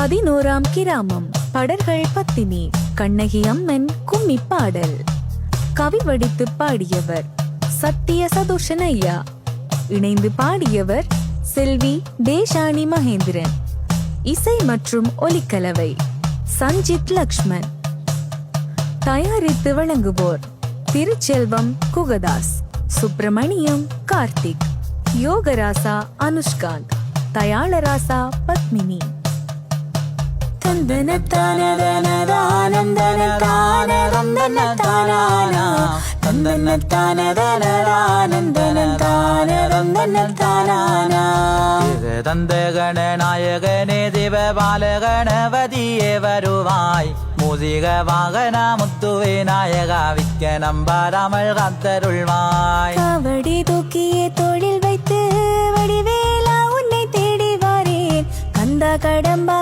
பதினோராம் கிராமம் படர்கள் பத்தினி கண்ணகி அம்மன் கும்மி பாடல் கவி வடித்து பாடியவர் சத்திய சதோஷன் ஐயா. இணைந்து பாடியவர் செல்வி தேஷாணி மகேந்திரன். இசை மற்றும் ஒலிக்கலவை சஞ்சித் லக்ஷ்மன். தயாரித்து வழங்குவோர் திருச்செல்வம் குகதாஸ் சுப்பிரமணியம் கார்த்திக் யோகராசா அனுஷ்காந்த் தயாளராசா பத்மினி. தந்தன இது தந்த கணநாயகனே திவ பாலகணபதியே வருவாய் மூசிக வாகன முத்துவே நாயகா விக்க நம்பாராமல் காத்தருள்வாய். காவடி தூக்கிய தோளில் வைத்து வடிவேலா உன்னை தேடி வாரேன். கந்தா கடம்பா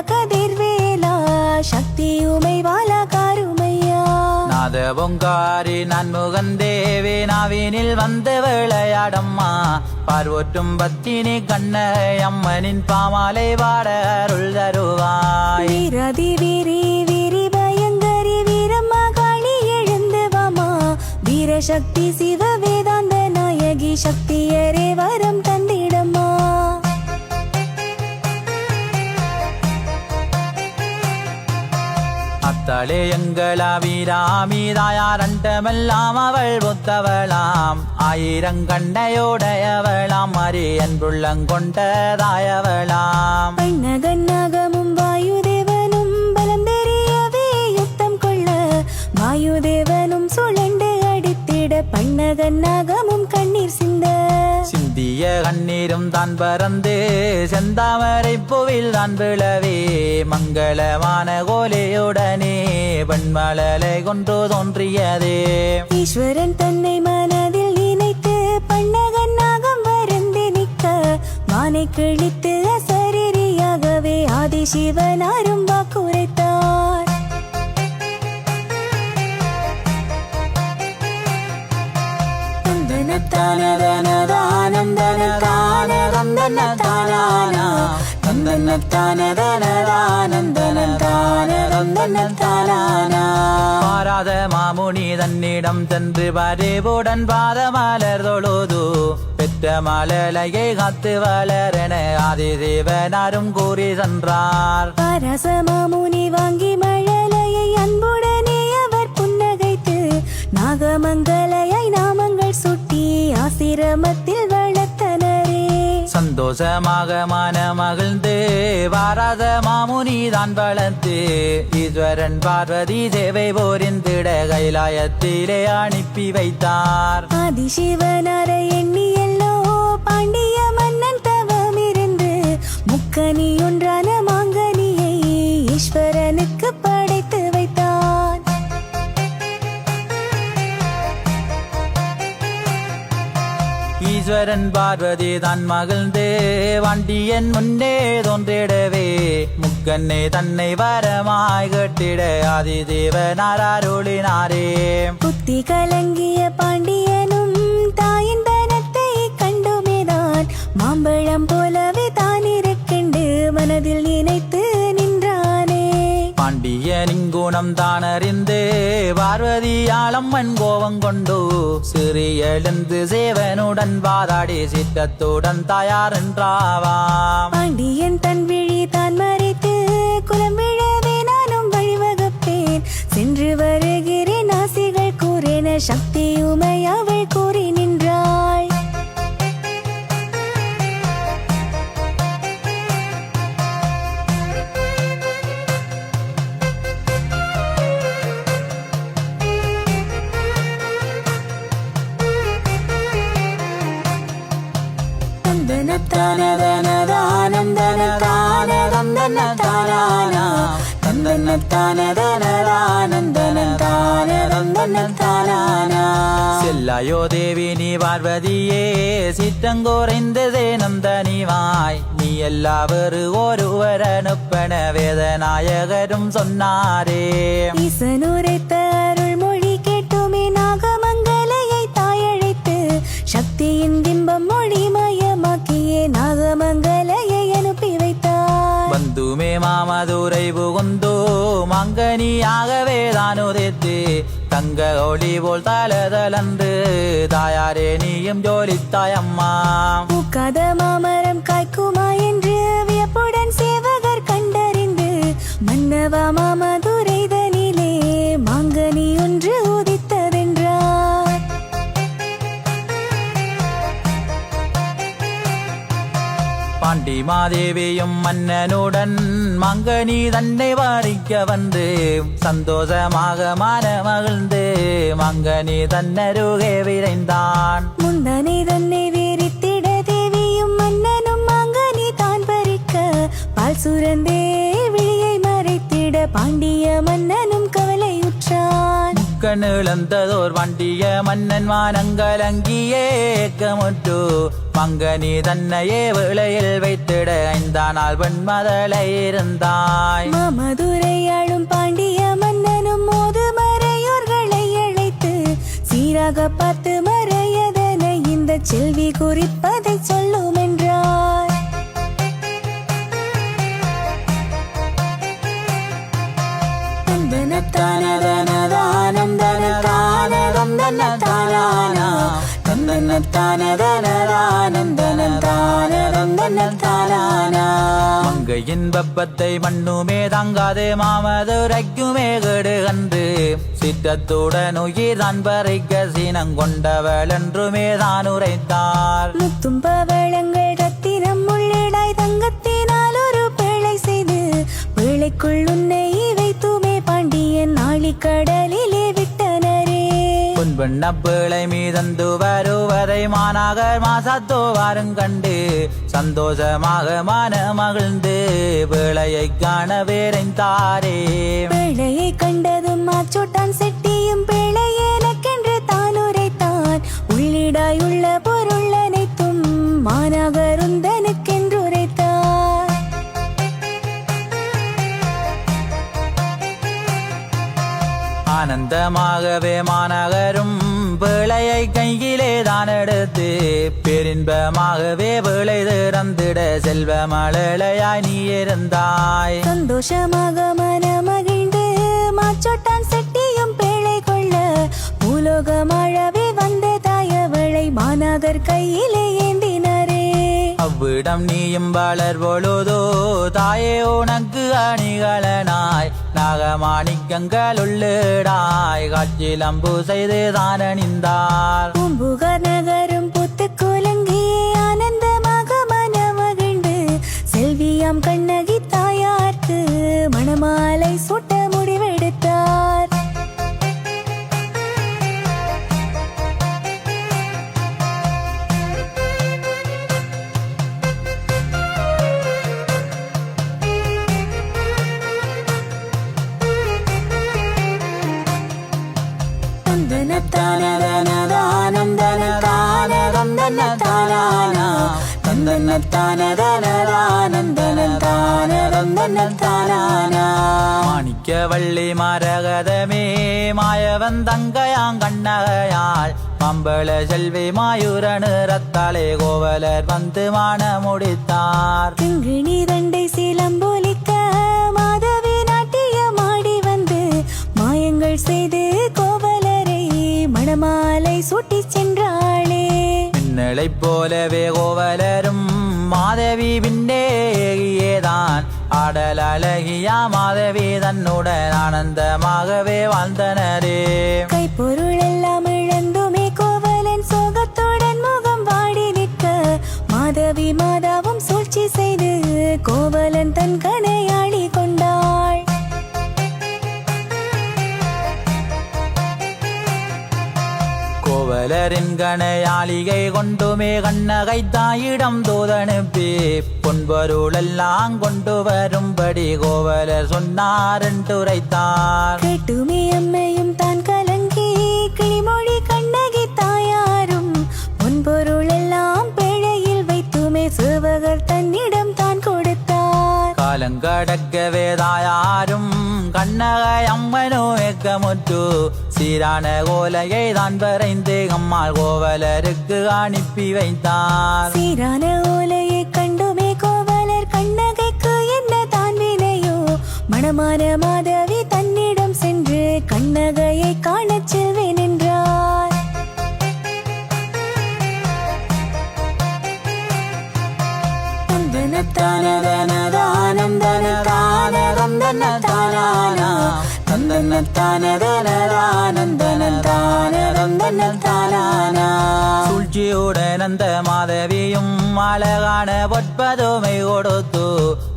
சக்தி உமை வாலா காருமையா நாத பொங்காரி நன்முகன் தேவி நாவினில் வந்து விளையாடம்மா. பார்வொற்றும் பத்தினி கண்ண அம்மனின் பாமாலை பாட அருள் தருவாய். வீரதி வீரி வீரி பயங்கரி வீரம்மா காளி எழுந்து வாமா. வீரசக்தி சிவ வேதாந்த நாயகி சக்தியரே வரம் தந்திடம்மா. அத்தளே எங்களா வீராமி தாயாரண்டமெல்லாம் அவள் ஒத்தவளாம். ஆயிரம் கண்டையோடையவளாம் அரி என்புள்ளங்கொண்டதாயவளாம் சிந்திய கண்ணீரும் தான் பறந்து செந்தாமரை பூவில் தான் விழவே. மங்களமான கோலையுடனே பெண்மலலை கொண்டு தோன்றியதே. ஈஸ்வரன் தன்னை மனதில் நினைத்து பன்னகன்னாகம் வருந்து நிற்க. மானை கிழித்து அசரீரியாகவே ஆதிசிவனாரும் வாக்குரைத்தார் பாராத மாமுனி தன்னிடம் சென்று பரிவுடன் பாதமலர் தொழுது பெற்ற மலலையை காத்து வளரென ஆதிதேவனாரும் கூறி சென்றார். பரசமாமுனி வாங்கி மழலையை அன்புடனே அவர் புன்னகைத்து நாகமங்கலையை நாம ஆசிரமத்தில் வளர்த்தனரே. சந்தோஷமாக மன மகிழ்ந்து வாராத மாமுனி தான் வளர்த்து ஈஸ்வரன் பார்வதி சேவை போரிந்திட கைலாயத்திலே அனுப்பி வைத்தார். ஆதிசிவனாரை எண்ணியல்லோ பாண்டிய மன்னன் தவமிருந்து முக்கனி ஒன்றான ஈஸ்வரன் பார்வதி தான் மகிழ்ந்து. வண்டியன் முன்னே தோன்றிடவே. முக்கண்ணே தன்னை வரமாய் கட்டிட ஆதிதேவனார் அருளினாரே. புத்தி கலங்கிய பாண்டியனும் தாயின் தனத்தை கண்டுமேதான். மாம்பழம் போலவே தான் இருக்கிண்டு மனதில் நினைத்து பாண்டியனின் குணம் தான் பார்வதியாளம்மன் கோபம் கொண்டு சிறிய எழுந்து சேவனுடன் வாதாடி சித்தத்துடன் தயார் என்றாவாம். பாண்டியன் தன் விழி தான் மறைத்து குலம்பிழவே நானும் வழிவகுப்பேன். சென்று வருகிறேன் ஆசைகள் கூறின சக்தி உமை அவள் கூறி நின்றாள் செல்லாயோ தேவி நீ பார்வதியே சித்தங்கோரைந்ததே நந்தனிவாய் நீ எல்லாவரு ஒருவர் அனுப்பன வேதநாயகரும் சொன்னாரே. சக்தியின் பிம்பம் மொழிமயமாக்கியே நாகமங்கலையை அனுப்பி வைத்தார். வந்து மட்டுமே மாமதுரை புகுந்தோ மங்கனியாகவே தான் உதைத்து தங்க ஒளி போல் தலதலன்று தாயாரே நீயும் ஜோலித்தாயம்மா பூக்காத மாமரம் மாதேவியும் மன்னனுடன் மங்கனி தன்னை வாரிக்க வந்து சந்தோஷமாக மான மகிழ்ந்து மங்கனி தன்னருகே விரைந்தான். முந்தனை தன்னை வீரித்திட தேவியும் மன்னனும் மாங்கனி தான் பறிக்க பால் சுரந்தே விழியை மறைத்திட பாண்டிய மன்னனும் கவலையுற்றான். கண்ணிழந்ததோர் வண்டிய மன்னன் வானங்கலங்கியே ஏக்கமுற்று மங்கனி தன்னையே விளையில் வைத்திட ஐந்தானால் வெண்மதலை இருந்தாய். மதுரை அழும் பாண்டிய மன்னனும் மோது மறையோர்களை அழைத்து சீராக பார்த்து மறையதனை இந்த செல்வி குறிப்பதை சொல்லும்? மங்கையின் மண்ணுமே தாங்காது மாமதுரைக்குமே கெடு கண்டு சித்தத்துடன் உயிர் தான் பறிக்க சீனம் கொண்டவள் என்றுமே தான் உரைத்தார். முத்தும் ரத்தினம் உள்ளிடாய் தங்கத்தினால் ஒரு பிழை செய்து பிழைக்குள் உன்னை வைத்துமே பாண்டியன் நாளிக்கடலிலே பொன்பெண்ண மீதந்து வருவதை மாநகர் மாசத்தோ வாரும் கண்டு சந்தோஷமாக மன மகிழ்ந்து பிழையை காண வேறைந்தாரே பிழையை கண்டதும் மாச்சோட்டான் செட்டியும் பிழை எனக்கென்று தான் உரைத்தான். உள்ளிடாய் பொருள் அனைத்தும் மாநகருந்தனுக்கென்று ஆனந்தமாகவே மாநகரும் பிழையை கையிலே தான் எடுத்து பெரின்பமாகவே பிழை திறந்திட செல்வ மழலையாய் நீ இருந்தாய். சந்தோஷமாக மன மகிழ்ந்து மாச்சோட்டான் செட்டியும் பிழை கொள்ள பூலோகமாழவே வந்த தாயவளை மாநகர் கையிலே ஏந்தினர். அவ்விடம் நீயும் வளர் பொழுதோ தாயே உனக்கு அணிகளனாய் நாகமாணிக்கங்கள் உள்ளிடாய். அம்பு செய்து தான் அணிந்தார் பூம்புகார் நகரும் புத்து குலங்கி ஆனந்தமாக மனமகிழ்ந்து செல்வியாம் கண்ணகி தாயார்க்கு மணமாலை சுட்ட முடிவெடுத்தார் மாணிக்க வள்ளி மரகதமே மாயவன் தங்கையாங் கண்ணகையாள். மம்பள செல்வி மாயூர நிறத்தாலே கோவலர் வந்து மான முடித்தார். கிங்கிணி தண்டை சிலம்பொலிக்க மாதவி நாட்டியமாடி வந்து மாயங்கள் செய்து கோவலரை மணமாலை சென்றாளே மின்னலைப் போலவே கோவலரும். மாதவி பின்னேதான் ஆடல் அழகியா மாதவி தன்னுடன் ஆனந்தமாகவே வாழ்ந்தனரே. கைப்பொருள் எல்லாம் இழந்துமே கோவலன் சோகத்துடன் முகம் வாடி நிற்க. மாதவி மாதாவும் சூழ்ச்சி செய்து கோவலன் தன் கோவலரின் கணையாளிகை கொண்டுமே கண்ணகை தாயிடம் தூதனுப்பி பொன்பொருளெல்லாம் கொண்டு வரும்படி கோவலர் சொன்னார் என்று உரைத்தார். கேட்டுமே அம்மையும் காலங்கடக்கவே தாயாரும் கண்ணகை சீரான கோலையை தான் வரைந்து அம்மாள் கோவலருக்கு அனுப்பி வைத்தார் சீரான ஓலையை கண்டுமே கோவலர் கண்ணகைக்கு என்ன தான் வினையோ மணமான மாதவி தன்னிடம் சென்று கண்ணகையை காணச் செல்வேன் என்றார் சூழ்ச்சியுடன் அந்த மாதவியும் அழகான பொற்பதுமை கொடுத்து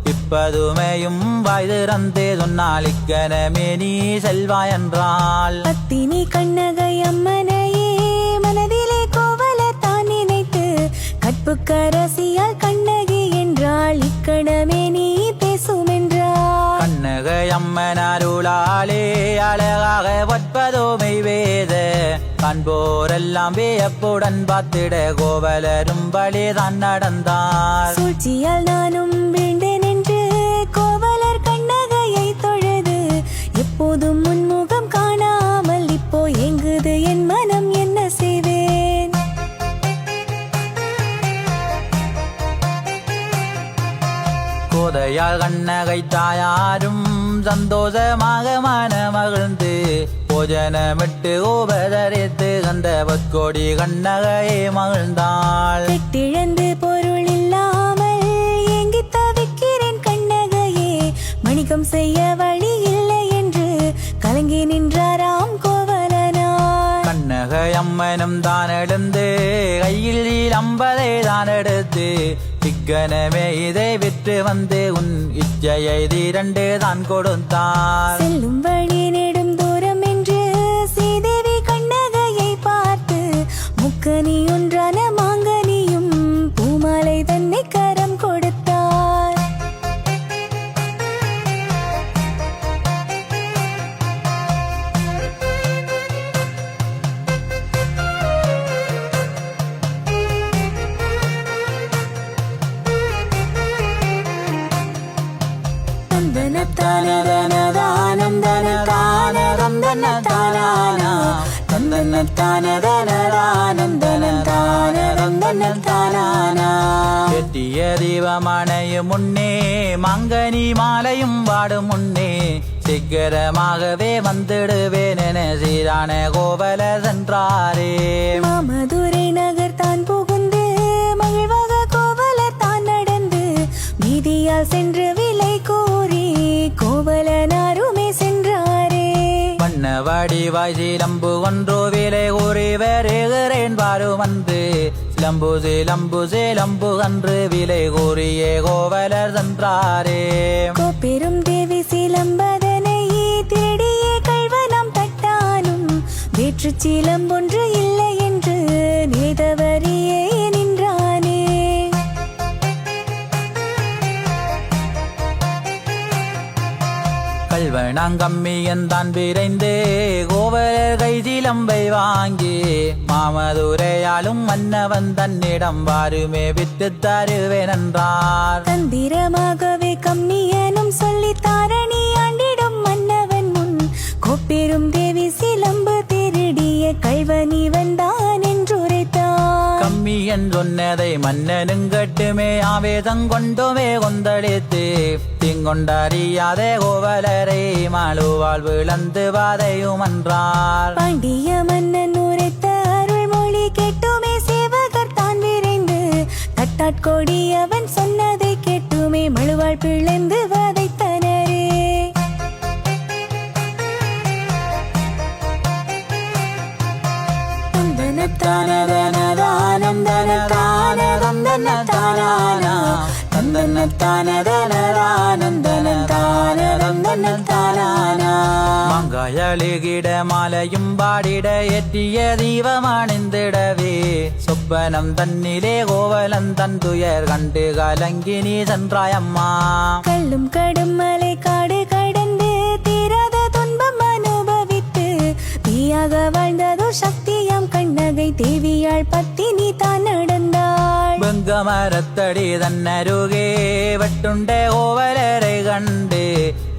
இப்பதுமையும் வாய் திறந்தே சொன்னால் இக்கனமே நீ செல்வாய் என்றாள். பத்தினி கண்ணகை அம்மனையே மனதிலே கோவல தான் என்றாள் இக்கணமே நீ பேசும் என்றார் கண்ணகை அம்மன் அருளாலே அழகாக பொற்பதுமை வேத காண்போரெல்லாம் வியப்புடன் பார்த்திட கோவலரும் வழிதான் நடந்தார். சூழ்ச்சியால் நானும் வீண்டேன் என்று கோவலர் கண்ணகையை தொழுது எப்போதும் முன்முகம் கோதையால் கண்ணகை தாயாரும் சந்தோஷமாக மன மகிழ்ந்து போஜனமிட்டு உபதரித்து அந்த பொற்கோடி கண்ணகையை மகிழ்ந்தாள். பெட்டிழந்து பொருள் இல்லாமல் ஏங்கி தவிக்கிறேன் கண்ணகையே. மணிக்கம் செய்ய வழி இல்லை என்று கலங்கி நின்றாராம் கோவலனார். கண்ணகை அம்மனும் தான் எழுந்து கையில் அம்பதை தான் எடுத்து இக்கனமே இதை விற்று வந்து உன் இச்சையை திரண்டு தான் கொடுத்தார் செல்லும் வழி நெடும் தூரம் என்று சீதேவி கண்ணகையை பார்த்து முக்கனி ஒன்றான மாங்க கெட்டிய தீபமணையும் முன்னே மங்கனி மாலையும் வாடும் முன்னே சீக்கிரமாகவே வந்துடுவேன் என சீரான கோவல சென்றாரே. மாமதுரை நகர் தான் புகுந்து மகிழ்வாக கோவலர் தான் நடந்து வீதியால் சென்று விலை கூறி கோவலனாருமே சென்றாரே. என்ன வடிவாய் சிலம்பு ஒன்று விலை கூறி வருகிறேன் பாரு வந்து. சிலம்பு சிலம்பு சிலம்பு அன்று விலை கூறிய கோவலர் சென்றாரே. பெரும் தேவி சிலம்பதனை தேடிய கைவனம் தட்டானும் வேற்று சிலம்பு கல்வனாங்கம்மியன் தான் விரைந்து கோவலர் கை சிலம்பை வாங்கி மாமதுரையாலும் மன்னவன் தன்னிடம் வாருமே விட்டு தருவேன் என்றார் தந்திரமாகவே கம்மியனும் சொல்லி தாரணி ஆண்டிடும் மன்னவன் முன் கோப்பெரும் தேவி சிலம்பு திருடிய கழ்வனி வந்தான் என்றுரைத்தான் கம்மியன் சொன்னதை மன்னனும் கட்டுமே ஆவேதம் கொண்டுமே கொந்தளித்து கொண்டறியாதே கோவலரை மாழுவாள் விளந்து வாதையும் என்றார் பாண்டிய மன்னன் உரைத்த அருள் மொழி கேட்டுமே சேவகர் தான் விரைந்து தட்டாட்கொடி அவன் சொன்னதை கேட்டுமே மழுவாள் பிளந்து வதைத்தனரே. மங்காயழுகிட மாலையும் பாடிட எட்டிய தீபம் அணிந்திடவே. சொப்பனம் தன்னிலே கோவலன் தன் துயர் கண்டு கலங்கி நீ சென்றாயம்மா கல்லும் கடும் மலை காடு கடந்து தீராத துன்பம் அனுபவித்து தீயாக வாழ்ந்ததோ சக்தியாம் கண்ணகை தேவியாள் பத்தினி தான் நடந்தாள் வெங்க மரத்தடி தன்னருகே வெட்டுண்ட கோவலரை கண்டு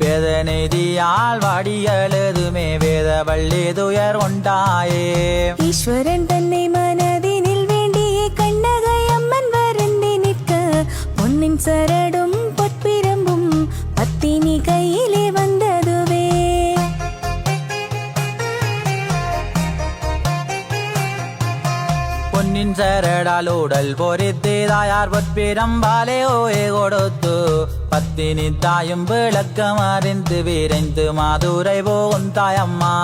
வேதனைதியால் வாடி அழுதுமே வேத வள்ளி துயர் கொண்டாயே. ஈஸ்வரன் தன்னை மனதினில் வேண்டிய கண்ணகை அம்மன் வருந்தி நிற்க பொன்னின் சரடும் பொற்பிரம்பும் பத்தினி கையிலே சரடால் உடல் பொறித்து தாயார் பொற்பிரம்பாலே ஓயே கொடுத்து பத்தினி தாயும் விளக்கம் அறிந்து விரைந்து மாதுரை போகும் தாயம்மா.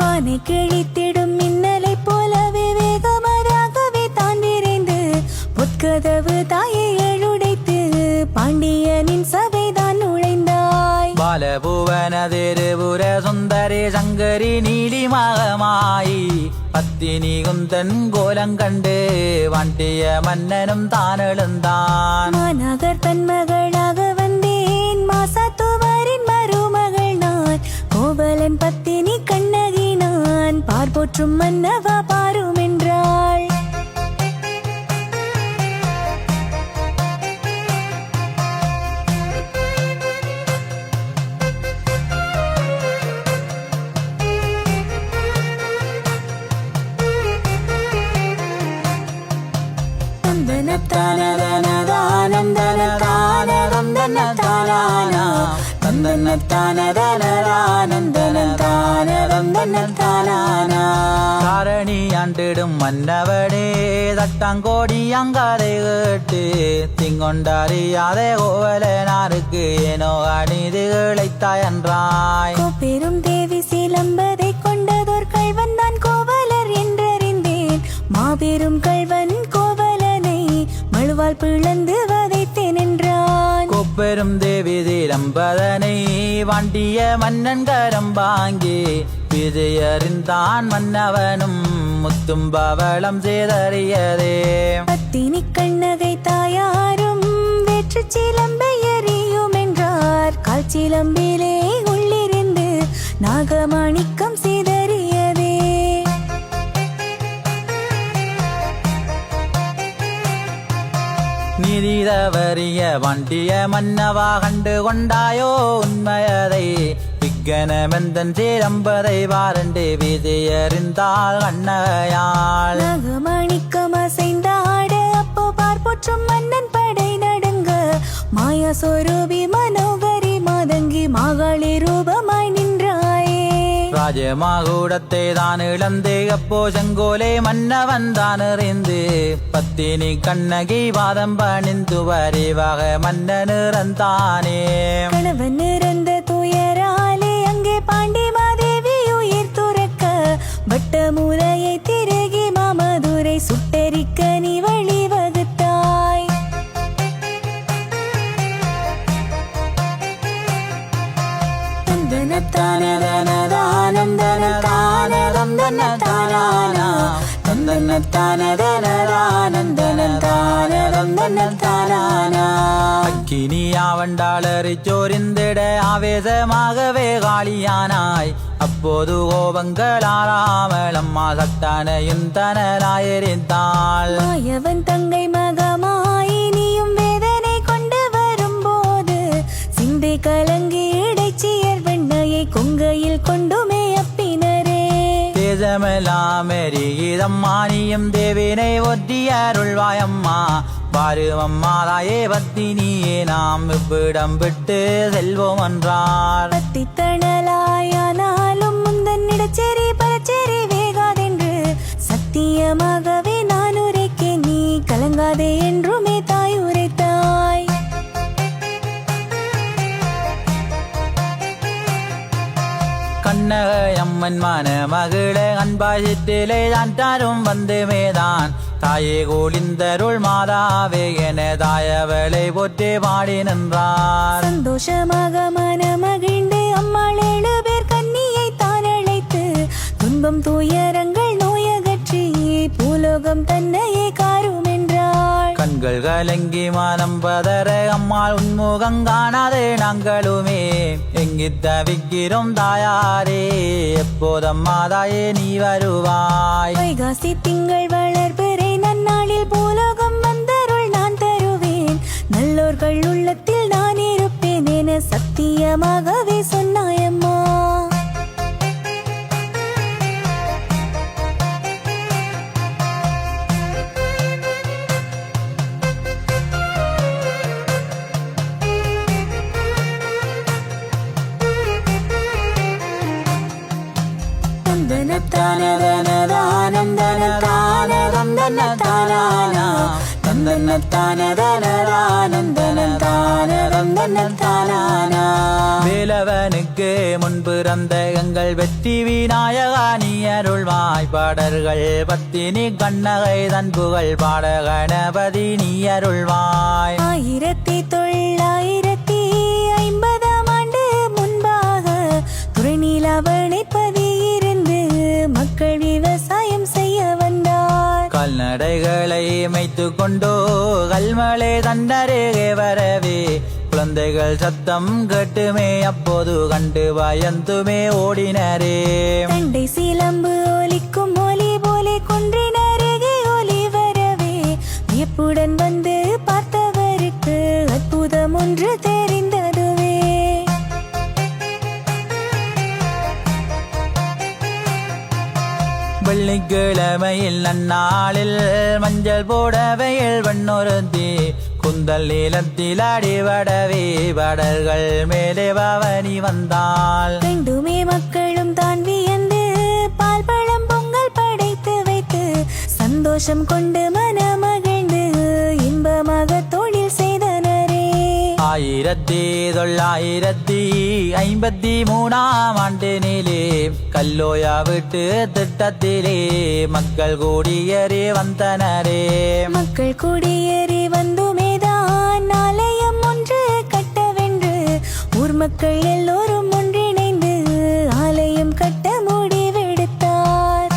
வானை கிழித்திடும் மின்னலை போலவே வேகமராகவே தான் விரைந்து பொற்கதவு தாயை எழுடைத்து பாண்டியனின் சபைதான் நுழைந்தாய் பாலபுவன திருபுர சுந்தரி சங்கரி நீலிமகமாயி பத்தினி குந்தன் கோலம் கண்டு வண்டிய மன்னனும் தான். எழுந்தான் மாநகர் தன் மகளாக வந்தேன் கண்ணகி நான் பார்போற்றும் மன்னவா பாரும் என்றாள் காரணி ஆண்டிடும் மன்னவனே தட்டாங்கோடி அங்காதை கேட்டு திங்கொண்டறியாதே கோவலனாருக்கு ஏனோ அணிது இழைத்தாய் என்றாய் கோப்பெரும் தேவி சிலம்பதை கொண்டதோர் கள்வன் தான் கோவலர் என்றறிந்தேன். மாபெரும் கள்வன் கோவலனை மழுவால் பிளந்து முப்பெரும் தேவி திலம்பதனை வண்டிய மன்னன் கரம் வாங்கி விஜயறிந்தான் மன்னவனும் முத்தும் பவளம் சேதறியதே. பத்தினி கண்ணகை தாயாரும் வெற்று சிலம்பை எறியும் என்றார். கால் சிலம்பிலே உள்ளிருந்து நாகமாணிக்கம் நிதிதவறிய வண்டிய மன்னவா கண்டு கொண்டாயோ உண்மையதை விக்கனமெந்தன் சீரம்பதை வாரண்டு விஜயறிந்தாள் கண்ணையாள் மணிக்கம் அசைந்த ஆட அப்போ பார்ப்போற்றும் மன்னன் படை நடுங்க. மாயா சொரூபி மனோகரி மாதங்கி மாகாளி ரூபமாய் ராஜமாகூடத்தை தான் இழந்து அப்போ செங்கோலே மன்னவன் தான் எறிந்து பத்தினி கண்ணகி வாதம் பணிந்து வரிவாக மன்னன் இறந்தானே. கணவன் அக்கினியாவண்டாளறி சோரிந்திட ஆவேசமாகவே காளியானாய் அப்போது கோபங்களாராமல் அம்மா சட்டானையும் தனலாயறிந்தாள் மாயவன் தங்கை மகமாய் நீயும் வேதனை கொண்டு வரும்போது சிந்தை கலங்கி இடைச்சியர் வெண்ணையை கொங்கையில் கொண்டுமே தேசமெல்லாம் எரிகிதம்மானியும் தேவினை ஒற்றி அருள்வாயம்மா. பாருவம்மா தாயே பத்தினியே நாம் இவ்விடம் விட்டு செல்வோம் என்றார். பத்தி தணலாயானாலும் முந்தன் இடச்சேரி பலச்சேரி வேகாதென்று. சத்தியமாகவே நான் உரைக்கேன் நீ கலங்காதே என்றுமே தாய் உரைத்த கண்ணகையம்மன் மன மகிழ அன்பாசித்திலே தான் தாரும் வந்துமேதான். தாயே கோலிந்தருள் மாதாவே என தாயவளை போற்றி பாடி நின்றார். சந்தோஷமாக மன மகிழ்ந்து அம்மாள் ஏழு பேர் கண்ணியை தான் அழைத்து துன்பம் துயரங்கள் நோயகற்றி பூலோகம் தன்னையே காரும் என்று கண்கள் கலங்கி மனம் பதற அம்மாள் உன்முகம் காணாதே நாங்களுமே. எங்கி தவிக்கிறோம் தாயாரே எப்போதம்மா தாயே நீ வருவாய். வைகாசி திங்கள் வளர்பிறை நன்னாளில் பூலோகம் வந்தருள் நான் தருவேன். நல்லோர்கள் உள்ளத்தில் நான் இருப்பேன் என சத்தியமாகவே சொன்னாயம்மா. தந்தன தானானா தந்தன தானதனதானந்தன தான தந்தன தானானா வேலவனுக்கு முன்பு பிறந்த எங்கள் வெற்றி விநாயகா நீ அருள்வாய் பாடல்கள் பத்தினி கண்ணகை தன் புகழ் பாட கணபதி நீ அருள்வாய் ஆயிரத்தி தொள்ளாயிரத்தி ஐம்பதாம் ஆண்டு முன்பாக துறைநீலாவணைப்பதி இருந்து மக்கள் விவசாயம் செய்ய கால்நடைகளை மேய்த்து கொண்டோ கல்மலை தண்டருகே வரவே. குழந்தைகள் சத்தம் கட்டுமே அப்போது கண்டு பயந்துமே ஓடினரே. சிலம்பு ஒலிக்கும் குந்தல் நீளத்தில் அடிபடவே வடர்கள் மேலே பவனி வந்தாள். ரெண்டுமே மக்களும் தான் வியந்து பால் பழம் பொங்கல் படைத்து வைத்து சந்தோஷம் கொண்டு மனமகிழ்ந்து இன்பமாக தொழில் செய்தனரே. ஆயிரத்தி தொள்ளாயிரத்தி ஐம்பத்தி மூணாம் ஆண்டினிலே கல்லோயா விட்டு திட்டத்திலே மக்கள் கூடியறி வந்தனரே. மக்கள் குடியேறி ஊர் மக்கள் எல்லோரும் ஒன்றிணைந்து ஆலயம் கட்ட முடிவெடுத்தார்.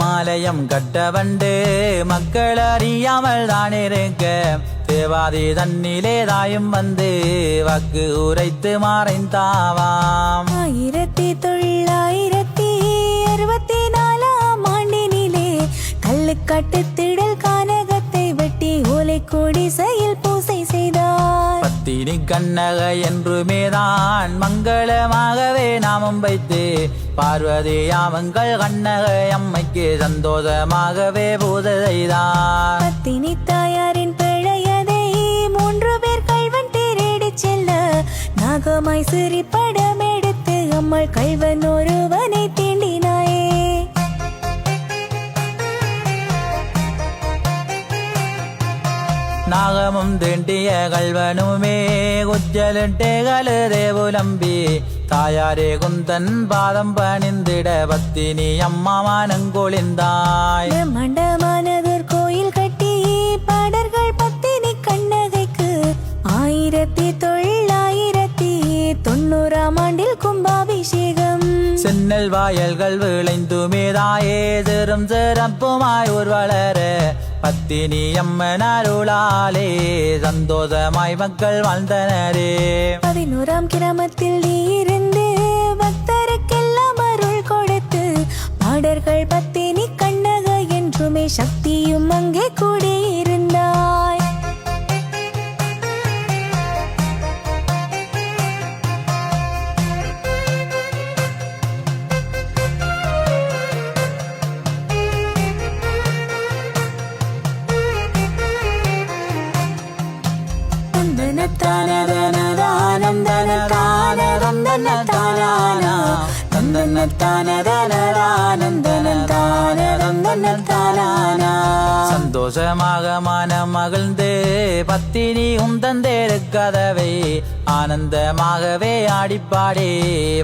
மாலயம் கட்ட வண்டு மக்கள் அறியாமல் தான் இருக்க தேவாதி தன்னிலே தாயும் வந்து வாக்கு உரைத்து மறைந்தாவாம் ஆயிரத்தி தொள்ளாயிரத்தி அறுபத்தி நாலாம் ஆண்டினிலே கல்லுக்காட்டு திடல் கானகத்தை வெட்டி ஓலை கொடி செயல் பூசை செய்தார். பத்தினி கண்ணக என்றுமேதான் மங்களமாகவே நாமம் வைத்து பார்வதி அவங்கள் கண்ணக அம்மைக்கு சந்தோஷமாகவே பூஜை செய்தார். பத்தினி தாயாரின் செல்ல. நாகமாய் சிறி படம் எடுத்து அம்மாள் கல்வன் ஒருவனை தீண்டினாயே. நாகமும் திண்டிய கல்வனுமே குஜலிட்டே கழுதே புலம்பி தாயாரே குந்தன் பாதம் பணிந்திட பத்தினி அம்மாவானங்கொழிந்தாய் பிரம்மாண்டமானதொரு கோயில் ஆயிரத்தி தொள்ளாயிரத்தி தொண்ணூறாம் ஆண்டில் கும்பாபிஷேகம். சென்னல் வாயல்கள் விளைந்துமே தாயே சிறும் சிறப்புமாய் ஒரு வளர பத்தினி அம்மன் அருளாலே சந்தோஷமாய் மக்கள் வாழ்ந்தனரே. பதினோராம் கிராமத்தில் இருந்து பக்தருக்கெல்லாம் அருள் கொடுத்து பாடர்கள் பத்தினி கண்ணக என்றுமே சக்தியும் அங்கே கூடியிருந்தாய் சந்தோஷமாக மனம் மகிழ்ந்து பத்தினி உந்தந்தேரு கதவை ஆனந்தமாகவே ஆடிப்பாடி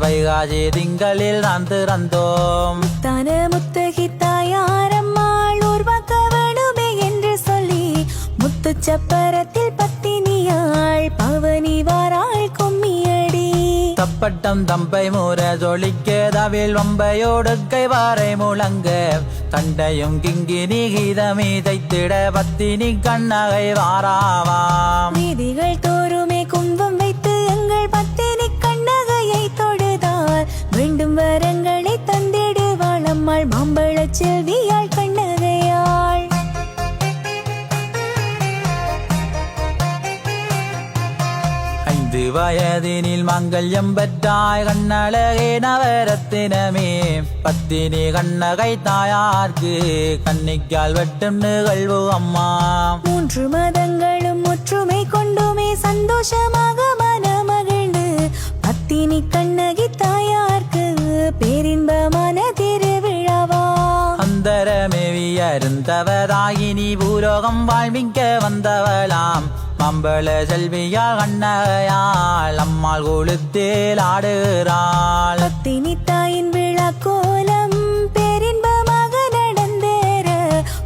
வைகாசி திங்களில் நான் திறந்தோம் தான முத்தகி தாயாரம்மாள் உருவாக்க வேணுமே என்று சொல்லி முத்துச் சப்பரத்தில் பத்தினியாள் பவனி கும்மியடி தப்பட்டம் தம்பை மூர ஜொலிக்க தவில் வம்பையோடு கைவாரை முழங்க. தண்டையும் கிங்கினி கீதமி தைத்திட பத்தினி கண்ணகை வாராவாம். வீதிகள் தோறுமே கும்பம் வைத்து எங்கள் பத்தினி கண்ணகையை தொடுதால் வேண்டும் வரங்களை தந்திடுவாள் அம்மாள் மாம்பழச் செல்வியாள் கழுத்தினில் மங்கல்யம் பெற்றாய் கண்ணழகே நவரத்தினமே. பத்தினி கண்ணகை தாயார்க்கு கன்னிக்கால் வெட்டும் நிகழ்வு அம்மா. மூன்று மதங்களும் ஒற்றுமை கொண்டுமே சந்தோஷமாக மனமகிழ்ந்து. பத்தினி கண்ணகி தாயார்க்கு பேரின்பமான திருவிழாவா. அந்தரமேவி அருந்தவதாயினி பூலோகம் வாழ்மிக்க வந்தவளாம். அம்பள செல்வியா கண்ணகையாள் அம்மாள் கொளுத்தேல் ஆடுகிறாள். பத்தினி தாயின் விழா கோலம் பேரின்பமாக நடந்தேற.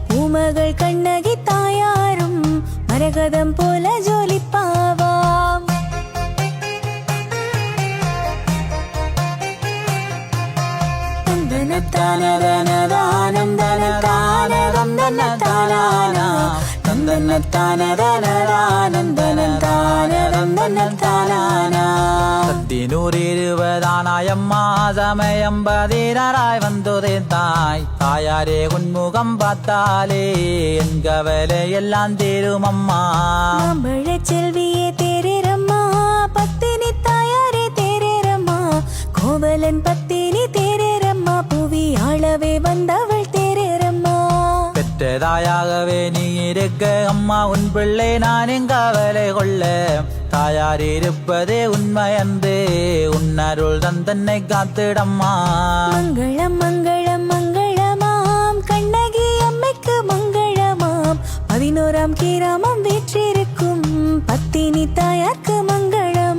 பூமகள் கண்ணகி தாயாரும் மரகதம் போல ஜோலிப்பாவாம். தானதன தானம் தன சமயம் தன வந்ததே தாய். தாயாரே உன்முகம் பார்த்தாலே என் கவலை எல்லாம் தீரும் அம்மா மாம்பழச் செல்வியே தேரேரம்மா பத்தினி தாயாரே தேரேரம்மா. கோவலன் பத்தினி தேரேரம்மா புவி ஆளவே வந்தவள் தேரேரம்மா தாயாகவே நீ இருக்க அம்மா உன் பிள்ளை நான் கவலை கொள்ள. தாயார் இருப்பதே உண்மையன்று உன்னருள் தந்தன்னை காத்திடம்மா. மங்களம் மங்களம் மங்களமாம். கண்ணகி அம்மைக்கு மங்களமாம். பதினோராம் கிராமம் வீற்றிருக்கும். பத்தினி தாயார்க்கு மங்களம்.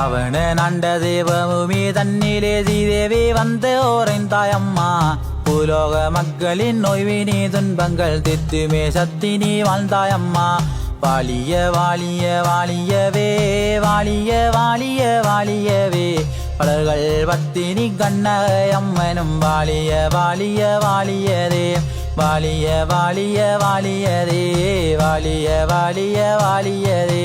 ராவணன் அண்ட தேவமுமி தன்னிலே சீதேவி வந்து ஓரைந்தாயம்மா பூலோக மக்களின் நோய்வினி துன்பங்கள் தித்துமே சத்தினி வாழ்ந்தாயம்மா. வாலிய வாலிய வாலியவே வாலிய வாலிய வாலியவே பலர்கள் பத்தினி கண்ணகையம்மனும் வாலிய வாலிய வாலியதே வாலிய வாலிய வாலியதே வாலிய வாலிய வாலியதே